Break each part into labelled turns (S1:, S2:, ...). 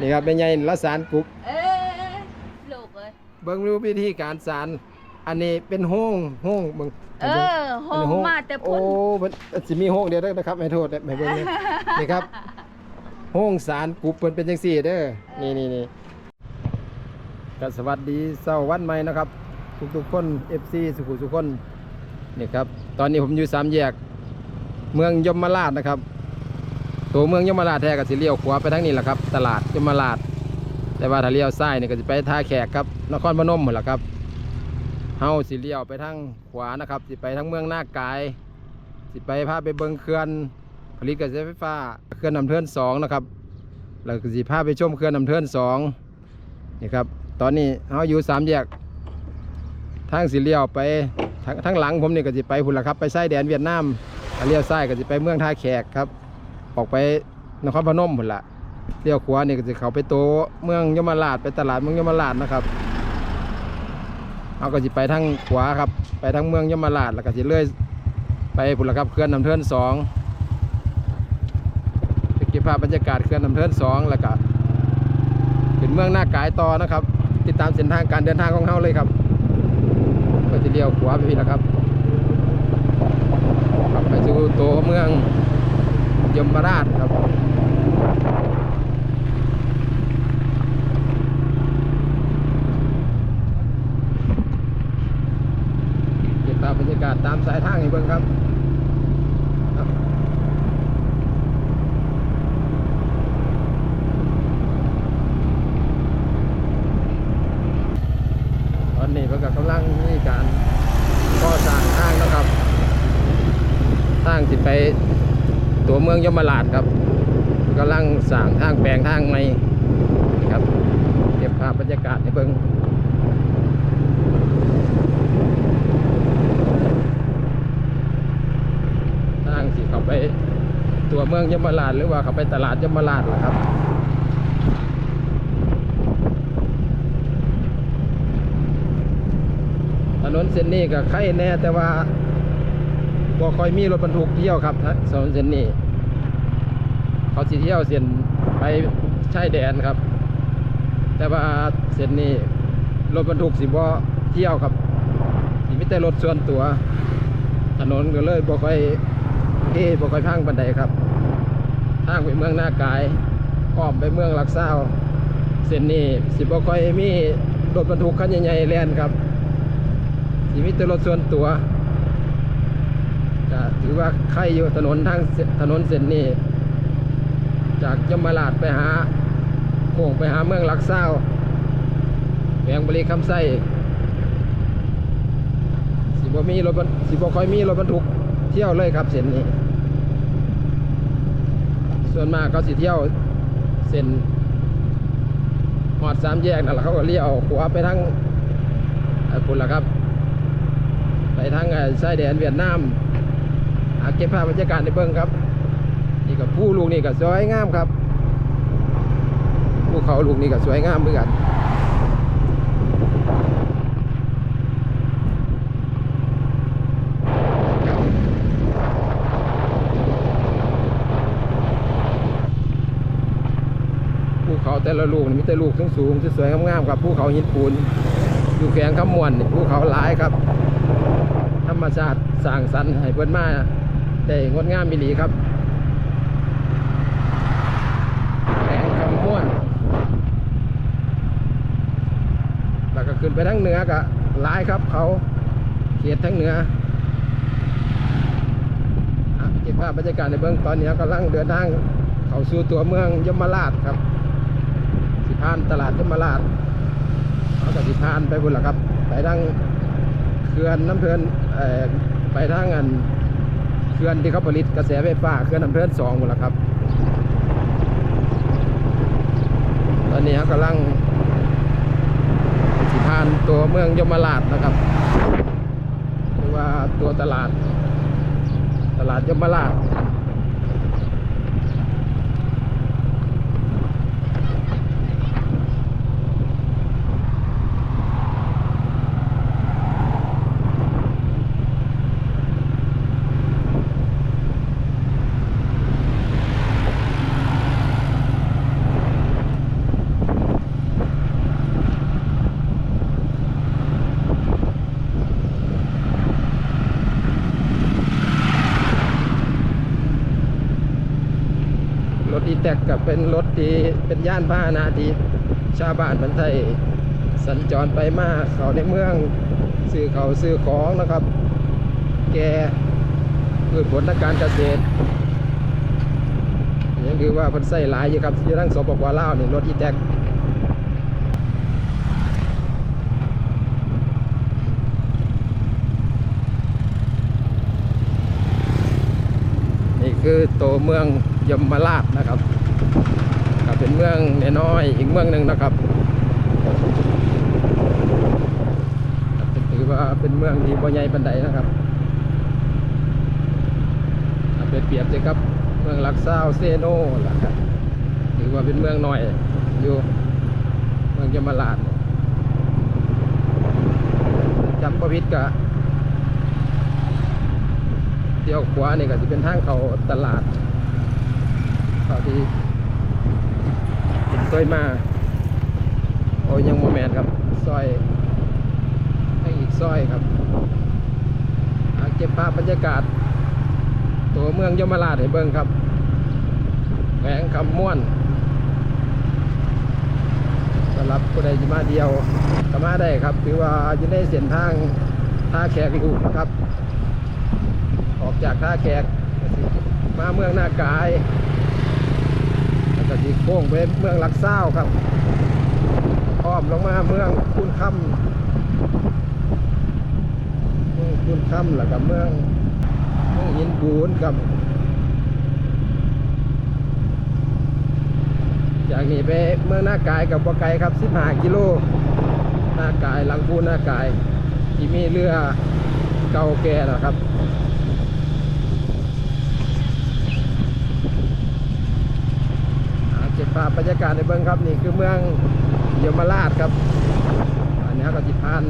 S1: นี่ครับเป็นไงละสารกรุ๊ป
S2: เอ้ยลูกเอ้ย
S1: เบิ่งรู้วิธีการสาร อันนี้เป็นห้องห้องเบิ่ง
S2: เออห้องมาแต่
S1: โอ้
S2: พุ่น
S1: มันสิมีห้องเดียวเด้อนะครับไม่โทษเด้อไม่เบิ่งเด้อนี่ครับห้องสารกรุ๊ปเพิ่นเป็นจังซี่เด้อนี่นี่นี่ก็สวัสดีเช้าวันใหม่นะครับ ทุกๆคน FC สุขุสุขคนนี่ครับตอนนี้ผมอยู่สามแยก เมืองยมราชนะครับ ตัวเมืองยมราชแท้ก็สิเลี้ยวขวาไปทางนี้แหละครับ ตลาดยมราชแต่ว่าถ้าเลี้ยวซ้ายนี่ก็จะไปท่าแขกครับนครพนมหมดละครับเฮาสิเลี้ยวไปทางขวานะครับสิไปทางเมืองหน้ากาย สิไปพาไปเบิงเขื่อนผลิตกระแสไฟฟ้าเขื่อนน้ำเทินสองนะครับแล้วก็สิพาไปชมเขื่อนน้ำเทินสองนี่ครับตอนนี้เฮาอยู่สามแยกทางสิเลี้ยวไปทางทางหลังผมนี่ก็สิไปพุ่นละครับ ไปชายแดนเวียดนามเลี้ยวซ้ายก็สิไปเมืองท่าแขกครับ ออกไปนครพนมพุ่นละเลี้ยวขวานี่ก็จะเข้าไปโตเมืองยมราชไปตลาดเมืองยมราชนะครับเอาก็จะไปทางขวาครับ ไปทางเมืองยมราชแล้วก็จะเลื่อยไปพุ่นละครับเขื่อนน้ำเทินสองไปเก็บภาพบรรยากาศเขื่อนน้ำเทินสองแล้วก็เป็นเมืองหน้ากายต่อนะครับ ติดตามเส้นทางการเดินทางของเฮาเลยครับ ก็จะเลี้ยวขวาไปพี่ละครับขับไปสู่โตเมือง ยมราชครับเก็บภาพบรรยากาศตามสายทางให้เบิ่งครับครับ ตอนนี้เพิ่นก็กำลังมีการก่อสร้างทางนะครับทางสิไปตัวเมืองยมราชครับกำลังสร้างทางแปลงทางใหม่ครับเก็บภาพบรรยากาศให้เบิ่งทางสิเขาไปตัวเมืองยมราชหรือว่าเขาไปตลาดยมราชล่ะครับถนนเส้นนี้ก็ใครแน่แต่ว่าบ่ค่อยมีรถบรรทุกเที่ยวครับถนนเส้นนี้ เขาสิเที่ยวเส้นไปชายแดนครับ แต่ว่าเส้นนี้รถบรรทุกสิบว่เที่ยวครับสิมีแต่รถส่วนตัว ถนนก็เลยบ่ค่อยเท่บ่ค่อยพังบันไดครับทางไปเมืองหน้ากายอ้อมไปเมืองลักเศร้าเส้นนี้สิบ่ค่อยมีรถบรรทุกคันใหญ่ๆแล่นครับสิมีแต่รถส่วนตัวก็ถือว่าใครอยู่ถนนทางถนนเส้นนี้ จากยมราชไปหาโค้งไปหาเมืองลักเศร้าวแหวงบริคำไส้สิบมีรถสิบค่อยมีรถบรรทุกเที่ยวเลยครับเส้นนี้ ส่วนมากเขาสิเที่ยวเส้นหอดสามแยกนั่นแหละเขาก็เลี้ยวขวาไปทางไอ้พุ่นละครับ ไปทางไอ้ชายแดนเวียดนามหาเก็บภาพบรรยากาศในเบิ้งครับ กับผู้ลูกนี่ก็สวยงามครับภูเขาลูกนี่ก็สวยงามเหมือนกันภูเขาแต่ละลูกนี่มีแต่ลูกสูงสูงๆสวยๆงามๆครับภูเขาหินปูนอยู่แขวงขมวนนี่ภูเขาหลายครับ ธรรมชาติสร้างสรรค์ให้เพิ่นมาได้งดงามมิลีครับแขวงขมวนแล้วก็ ขึ้นไปทั้งเหนือก็หลายครับเขาเขตทั้งเหนืออะเก็บภาพบรรยากาศในเบื้องตอนนี้กำลังเดินทางเข้าสู่ตัวเมืองยมราชครับ สิพานตลาดยมราชเขาก็สิพานไปบุญละครับ ไปทางเขื่อนน้ำเพลินไปทางอันเขื่อนที่เขาผลิตกระแสไฟฟ้าเขื่อนน้ำเพลินสองบุญละครับ ตอนนี้เขากำลังานตัวเมืองยมราชนะครับ หรือว่าตัวตลาด ตลาดยมราช ท็กกับเป็นรถที่เป็นย่านพานะที่ชาวบ้านมันไทยสัญจรไปมาเขาในเมืองซื้อเขาซื้อของนะครับ แกพืชผลทางการเกษตรยังคือว่าพิ่นใส่หลายอยู่ครับที่ทั้งสปปลาวนี่รถอีแท็กนี่คือตัวเมืองยมราชนะครับ เป็นเมืองน้อยอีกเมืองหนึ่งนะครับถือว่าเป็นเมืองที่บ่ใหญ่ปานใดนะครับถ้าไปเปรียบเลยครับเมืองลักซาวเซโนล่ะครับถือว่าเป็นเมืองน้อยอยู่เมืองยมราชจำประพิษกะเที่ยวขวานี่ก็จะเป็นทางเขาตลาดเขาที่ เคยมาโอ้ยยังโมแมนครับซอยให้อีกซอยครับอาเก็บภาพบรรยากาศ ตัวเมืองยมราชให้เบิ่งครับแหวงคำม่วนสำหรับผู้ใดจะมาเดียวก็มาได้ครับถือว่าอยู่ในเส้นทางท่าแขกลูกนะครับ ออกจากท่าแขกมาเมืองหน้ากาย แล้วก็สิโค้งไปเมืองลักเศร้าวครับอ้อมลงมาเมืองคุณคำเมืองคุณคำแล้วก็เมืองเมืองหินปูนครับ จากนี้ไปเมืองหน้ากายกับบ่ไกลครับ15กิโลหน้ากายหลังพูนนากาย ที่มีเรือเก่าแก่นะครับ อ่าเก็บภาพบรรยากาศในเบื้องครับนี่คือเมืองยมราชครับอันนี้ก็จิพาน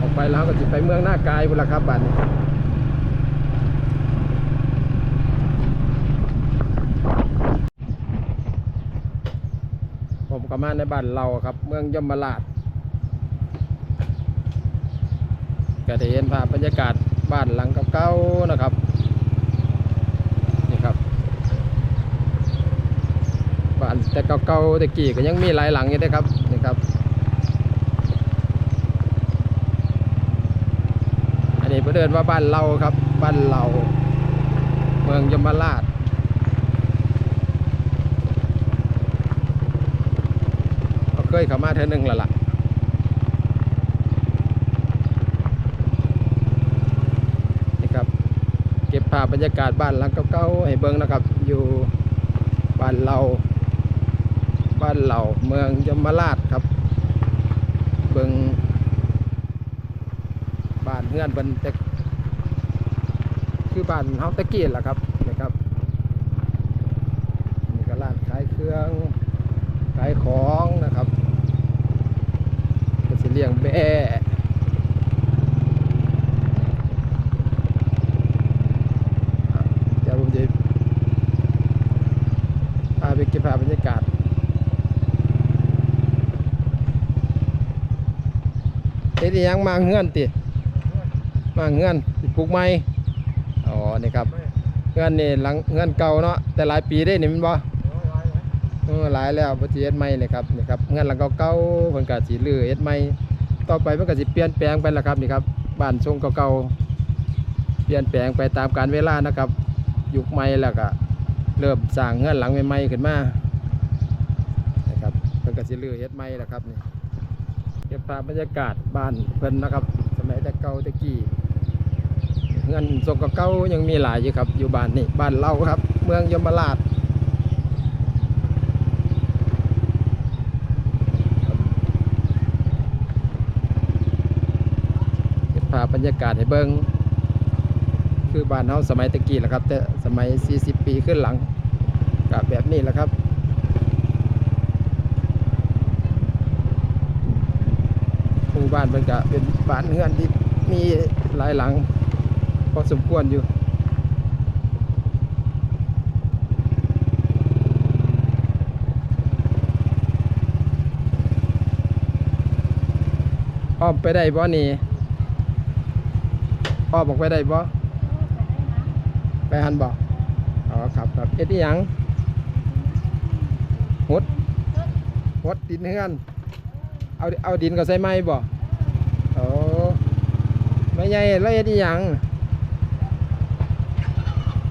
S1: ออกไปแล้วก็จิไปเมืองหน้ากายบุนละครับบัดนี้ผมก็มาในบ้านเราครับ เมืองยมราชก็ได้เห็นภาพบรรยากาศบ้านหลังเก่าๆนะครับ บ้านแต่เก่าๆแต่กี่ก็ยังมีหลายหลังอยู่เด้อครับนี่ครับ อันนี้เพื่นเดินว่าบ้านเราครับ บ้านเรา เมืองยมราชก็เคยเข้ามาเท่อหนึงแล้วล่ะนี่ครับเก็บภาพบรรยากาศบ้านหลังเก่าๆให้เบิ่งนะครับ อยู่บ้านเรา บ้านเหล่าเมืองยมราชครับ เบิงบ้านเฮือนเป็นแต่คือบ้านเฮาตะกี้แหละครับนะครับนี่ก็ร้านขายเครื่องขายของนะครับก็จะเลี้ยงแบ่เดี๋ยวผมจะพาไปเก็บภาพบรรยากาศ เฮ็ดอิหยังมาเงื่อนติมาเงื่อนสิปลูกไม้อ๋อนี่ครับเงื่อนนี่หลังเงื่อนเก่าเนาะแต่หลายปีได้นี่มันบ่หลายแล้วบ่สิเฮ็ดใหม่นี่ครับนี่ครับเงื่อนหลังเก่าๆเพิ่นก็สิรื้อเฮ็ดใหม่ต่อไปมันก็สิเปลี่ยนแปลงไปละครับนี่ครับบ้านทรงเก่าๆเปลี่ยนแปลงไปตามกาลเวลานะครับ ยุคใหม่แล้วก็เริ่มสร้างเงื่อนหลังใหม่ๆขึ้นมานะครับเพิ่นก็สิรื้อเฮ็ดใหม่ละครับนี่ ก็บภาพบรรยากาศบ้านเพิ่นนะครับ สมัยแต่เก่าต่กี้เงินทรงเก่ายังมีหลายอยู่ครับ อยู่บ้านนี่บ้านเราครับ เมืองยมราชเก็บภาพบรรยากาศให้เบิ่งคือบ้านเฮาสมัยตะกี้แหละครับ แต่สมัย 40 ปีขึ้นหลังกับแบบนี้แหละครับ มู่บ้านมันก็เป็นบ้านเฮือนที่มีหลายหลัง พอสมควรอยู่อ้อมไปได้บ่นี่อ้อมออกไปได้บ่ไปหันบ่อ๋อครับครับเอ็ดอีหยัง
S2: ม
S1: หดหดดินเฮือน เอาเอาดินก็ใส่ไม้บ่ ไม่ใหญ่แล้วเฮ็ดอีหยัง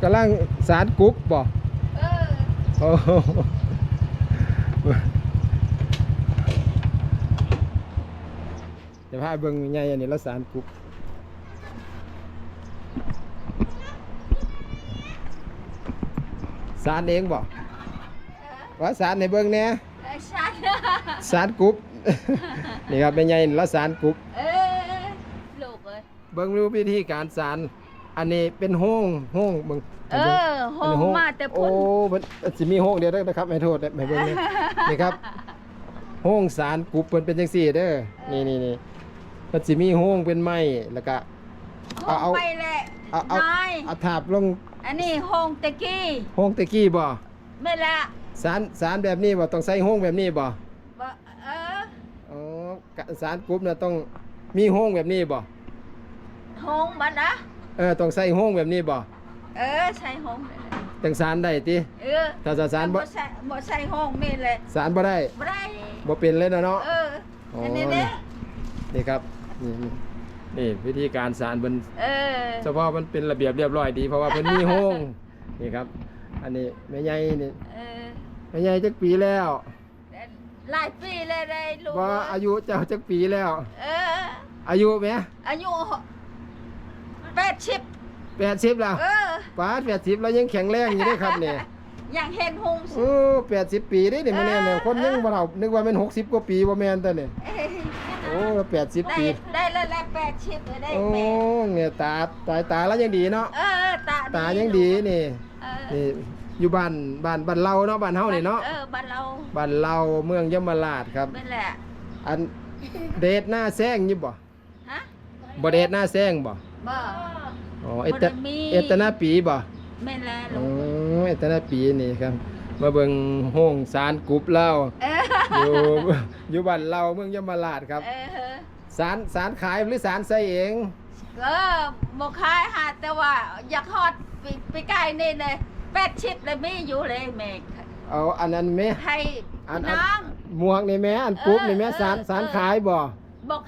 S1: กำลังสารกรุ๊บบ่
S2: เออ
S1: โอ้โหจะพาเบิ่งใหญ่อันนี้แล้วสารกรุ๊บสารเองบ่ว่าสารให้เบิ่งแหน่
S2: เออชัน
S1: สารกรุ๊บนี่ครับเป็นไงแล้วสารกรุ๊บ
S2: เออลูก เอ้ย
S1: เบิ่งดูวิธีการสารอันนี้เป็นห้องห้องเบิ่ง
S2: เออโฮงมาแต่
S1: โอ้
S2: พุ่น
S1: มันสิมีห้องเดียวเด้อนะครับไม่โทษไม่เบิ่งนี่นี่ครับห้องสารกรุ๊บเพิ่นเป็นจังซี่เด้อนี่นี่นี่มันสิมีห้องเป็นไม้แล้วก็
S2: โฮ
S1: เอา
S2: ง
S1: เอา
S2: ไปแหละ
S1: เอาเอา
S2: นาย
S1: เอาถาบลง
S2: อันนี้โฮงตะกี้
S1: ห้องตะกี้บ่
S2: ไม่ละ
S1: สารสารแบบนี้บ่ต้องใส่ห้องแบบนี้บ่
S2: บ่เออ
S1: อ๋อกะสารกรุ๊บน่ะต้องมีห้องแบบนี้บ่
S2: โฮงบัดนะ
S1: เออต้องใส่ห้องแบบนี้บ่
S2: เออใส่โฮงเลย
S1: จังสารได้ติ
S2: เออ
S1: ถ้าจะสารบ่
S2: บ่ใส่บ่ใส่โฮงนี่แหละ
S1: สารบ่ได้
S2: บ่ได้
S1: บ่เป็นเลยนะเนาะ
S2: เออ
S1: อ๋ออั
S2: อันนี้เด้
S1: นี่ครับนี่นี่นี่วิธีการสารเพิ่น
S2: เออ
S1: เฉพาะมันเป็นระเบียบเรียบร้อยดีเพราะว่าเพิ่นมีห้องนี่ครับ อันนี้แม่ใหญ่นี่
S2: เออ
S1: แม่ใหญ่จักปีแล้ว
S2: หลายปีเลยได้ลูก
S1: ว่าอายุเจ้าจักปีแล้ว
S2: เออ
S1: อายุแหม
S2: อายุ แปดสิบ
S1: 80แล้ว
S2: เออ
S1: ปาด80แล้วยังแข็งแรงอยู่เด้ครับนี่
S2: อย่างเห็นหงส์
S1: โอ้80ปีเด้นี่มื้อนี้เนี่ยคนยังบ่เฒ่านึกว่าแม่น60กว่าปีบ่แม่นแต่นี่
S2: เอ้ย
S1: โอ้80
S2: ได้
S1: ปี
S2: ได้แล้วละแปดสิบได้
S1: โอ้
S2: แม่
S1: เนี่ยตาตายตาแล้วยังดีเนาะ
S2: เออตา
S1: ตายังดีนี่
S2: เออ
S1: นี่อยู่บ้านบ้านบ้านเราเนาะบ้านเฮานี่เนาะ
S2: เออบ้านเรา
S1: บ้านเราเมืองยมราชครับ
S2: เป็นแหละ
S1: อันเดทหน้าแซงอยู่บ่
S2: ฮะ
S1: บ่เดทหน้าแซงบ่
S2: บ่
S1: อ๋อเอต
S2: บ่ได้มี
S1: เอตนาปีบ่
S2: แม่นแล้ว
S1: อ๋
S2: ลู
S1: อกเอตนาปีนี่ครับ มาเบิ่งห้องสารกรุ๊ปเรา
S2: เออ
S1: อยู่อยู่บ้านเราเมืองยมราชครับ
S2: เออ
S1: สารสารขายหรือสารใส่เอง
S2: ก็บ่ขายหาแต่ว่าอยากฮอดไปไปใกล้นี่เลยแปดสิบเลยมีอยู่เลยแม่
S1: เอาอันนั้นแม่
S2: ให้
S1: อัน
S2: พี่
S1: อัน
S2: น้อง
S1: หมวกนี่แม่อันกรุ๊ปนี่แม่
S2: เออ
S1: สาร
S2: เออ
S1: สาร
S2: เออ
S1: ขายบ่
S2: บอก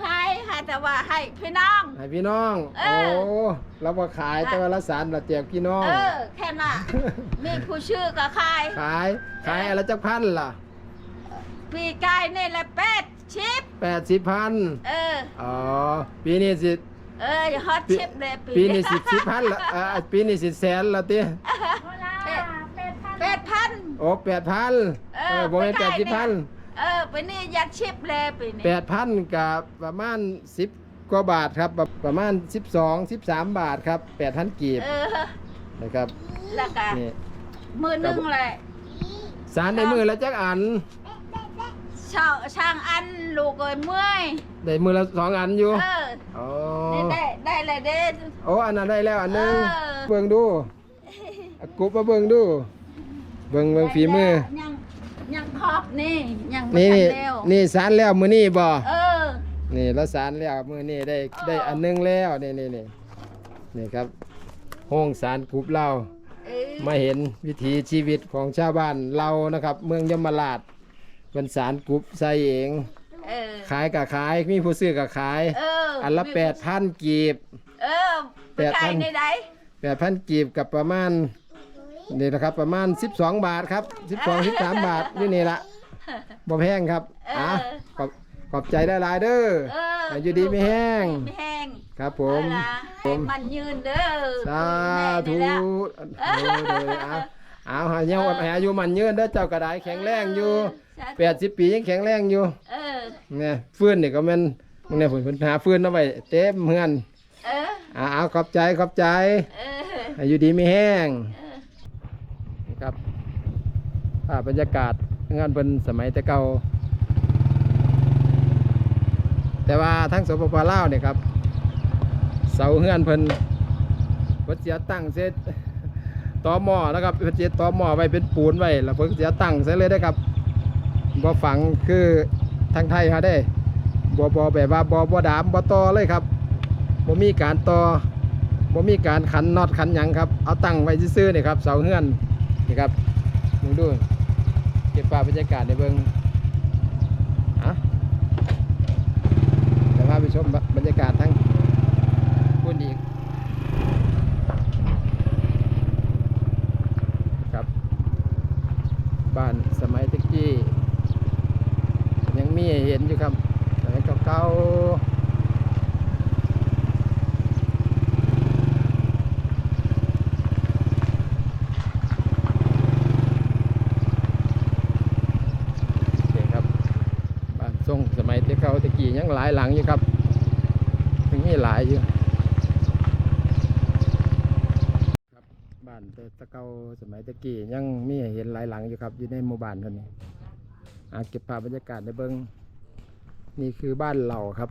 S2: ใครหาแต่ว่าให้พี่น้อง
S1: ให้พี่น้อง
S2: เอ
S1: โอ้
S2: อ
S1: เราบ่ขายแต่ว่าละสารละแจกพี่น้อง
S2: เออ แค่น่ะ มีผู้ชื่อก็ขาย
S1: ขาย ขายอะไรจักพันล่ะ
S2: ปีกายนี่แหละแปดชิป
S1: แปดสิบพัน
S2: เออ
S1: อ๋อ ปีนี้สิ
S2: เออฮอตชิปเลยปี
S1: ปีนี้สิบสิบพันละเอ่อปีนี้สิแสนละติ
S2: แปดพัน
S1: โอ้แปดพัน
S2: เอ
S1: เอ
S2: อ
S1: อบ่แม่น
S2: ไป
S1: แป
S2: ไกล
S1: ดสิบพัน
S2: เออไปนี่ยัดชิปเลยปีนี้
S1: แปดพันกับประมาณสิบกว่าบาทครับประประมาณสิบสองสิบสามบาทครับแปดพันกีบ
S2: เออ
S1: นะครับ
S2: แล้วก็
S1: นี่
S2: มือหนึงเลย
S1: สารในมือละจักอัน
S2: ช่างช่างอันลูกเอ้ยเมื่อย
S1: ได้มือละสองอันอยู่
S2: เออ
S1: อ๋อ
S2: นี่ได้ได้เลยเด้
S1: โอ้อันนั้นได้แล้วอันหนึง
S2: เออ
S1: เบิ่งดูเอากรุ๊บมาเบิ่งดู เบิ่งเบิ่งฝีมือ
S2: ยังยังคร อบนี่ยังบ่
S1: นี่
S2: ทั
S1: นี่
S2: นแล้ว
S1: นี่สารแล้วมื้อนี้บ่
S2: เออ
S1: นี่แล้วสารแล้วมื้อนี้ได้ได้อันหนึงแล้วนี่นี่นี่นี่ครับห้องสารกรุ๊บเรา
S2: เออ
S1: มาเห็นวิถีชีวิตของชาวบ้านเรานะครับ เมืองยมราชเป็นสารกรุ๊บใส่เอง
S2: เออ
S1: ขายกับขายมีผู้ซื้อกับขาย
S2: เออ
S1: อันละ8,000กีบ
S2: เออไปไกล
S1: แปดพัน
S2: ในใด
S1: 8,000กีบกับประมาณ นี่นะครับประมาณ 12 บาทครับ12 13 บาทนี่นี่ละบ่แพงครับอะขอบขอบใจได้หลายๆเด้อ
S2: เออ
S1: ให้อยู่ดีไม่แห้ง
S2: ไม่แห้ง
S1: ครับผม
S2: เอาล่ะ
S1: ผ
S2: ให้
S1: ม
S2: มันยืนเด้อ
S1: สาธุ
S2: แม่นี่แหละ
S1: โดยโดยเอาเอาหาเงี้ยให้อายุมันยืนเด้อเจ้ากระไดแข็งแรงอยู่
S2: สาธุ
S1: แปดสิบปียังแข็งแรงอยู่
S2: เออ
S1: เนี่ยฟื้นนี่ก็แมันเนี่ยผมหาฟื้นเอาไว้เต็มเฮือน
S2: เออ
S1: เอาเอาขอบใจขอบใจ
S2: เออ
S1: อายุดีไม่แห้ง
S2: เออ
S1: ครับภาพ บรรยากาศงานเป็นสมัยแต่เก่าแต่ว่าทั้งสปปลาวเนี่ยครับ เสาเฮือนเพิ่นเพิ่นเสียตั้งเสร็จต่อหม้อนะครับเพิ่นเสียต่อหม้อไว้เป็นปูนไว้แล้วเพิ่นเสียตั้งเสร็จเลยได้ครับบ่ฝังคือทางไทยเขาได้บ่บ่แบบว่าบ่บ่ดามบ่ต่อเลยครับบ่มีการต่อบ่มีการขันน็อตขันหยังครับเอาตั้งไว้ซื่อๆนี่ครับเสาเฮือนนี่ครับมึงดู ก็บภาพบรรยากาศในเบิงอะเดี๋ยวพาไปชมบรรยากาศทั้งพุ่นอีกครับ บ้านสมัยตะกี้ยังมีเห็นอยู่ครับสมัยเก่าๆโอเคครับ บ้านทรงสมัยตะเก่าตะกี้ยัง หลายหลังอยู่ครับยังมีหลายอยู่ครับบ้านแต่ตะเกาสมัยตะกี้ยังมีเห็นหลายหลังอยู่ครับ อยู่ในหมู่บ้านท่านนี้อะเก็บภาพบรรยากาศในเบิงนี่คือบ้านเหล่าครับ